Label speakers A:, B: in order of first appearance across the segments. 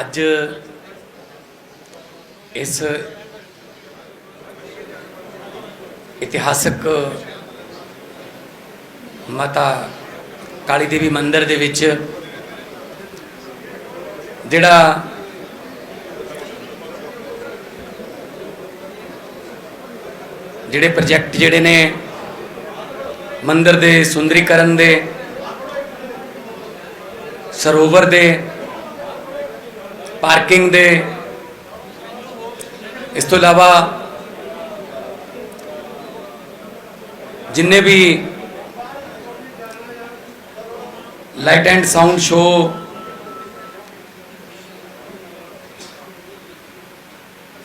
A: ਅੱਜ ਇਸ ਇਤਿਹਾਸਕ ਮਾਤਾ ਕਾਲੀ ਦੇਵੀ ਮੰਦਿਰ ਦੇ ਵਿੱਚ ਜਿਹੜਾ ਜਿਹੜੇ ਪ੍ਰੋਜੈਕਟ ਜਿਹੜੇ ਨੇ ਮੰਦਿਰ ਦੇ ਸੁੰਦਰੀਕਰਨ ਦੇ, ਸਰੋਵਰ ਦੇ ਪਾਰਕਿੰਗ ਦੇ ਇਸ ਤੋਂ ਇਲਾਵਾ ਜਿੰਨੇ ਵੀ ਲਾਈਟ ਐਂਡ ਸਾਊਂਡ ਸ਼ੋ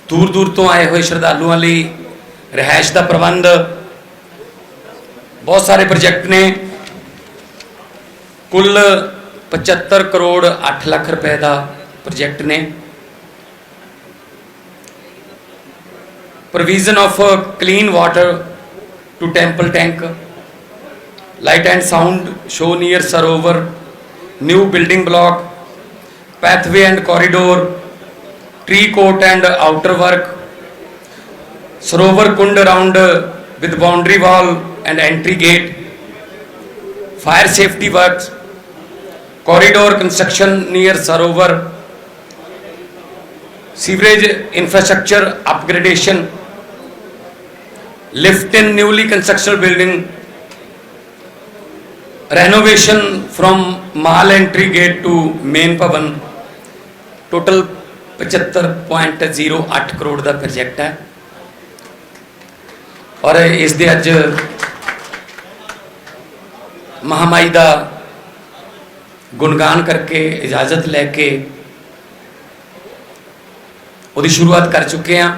A: ਦੂਰ ਦੂਰ ਤੋਂ ਆਏ ਹੋਏ ਸ਼ਰਧਾਲੂਆਂ ਲਈ ਰਹਿائش ਦਾ ਪ੍ਰਬੰਧ ਬਹੁਤ ਸਾਰੇ ਪ੍ਰੋਜੈਕਟ ਨੇ ਕੁੱਲ 75 ਕਰੋੜ 8 ਲੱਖ ਰੁਪਏ ਦਾ ਪ੍ਰੋਜੈਕਟ ਨੇ provision of uh, clean water to temple tank light and sound show near sarovar new building block pathway and corridor tree court and outer work sarovar kund around uh, with boundary wall and entry gate fire safety works corridor construction near sarovar sewerage infrastructure upgradation lift in newly construction building renovation from mall entry gate to main Bhavan total 75.08 crore ਦਾ project ਹੈ ਔਰ ਇਸ ਦੇ ਅੱਜ ਮਹਾਮਾਈ ਦਾ ਗੁਣਗਾਨ ਕਰਕੇ ਇਜਾਜ਼ਤ ਲੈ ਕੇ ਉਹਦੀ ਸ਼ੁਰੂਆਤ ਕਰ ਚੁੱਕੇ ਹਾਂ।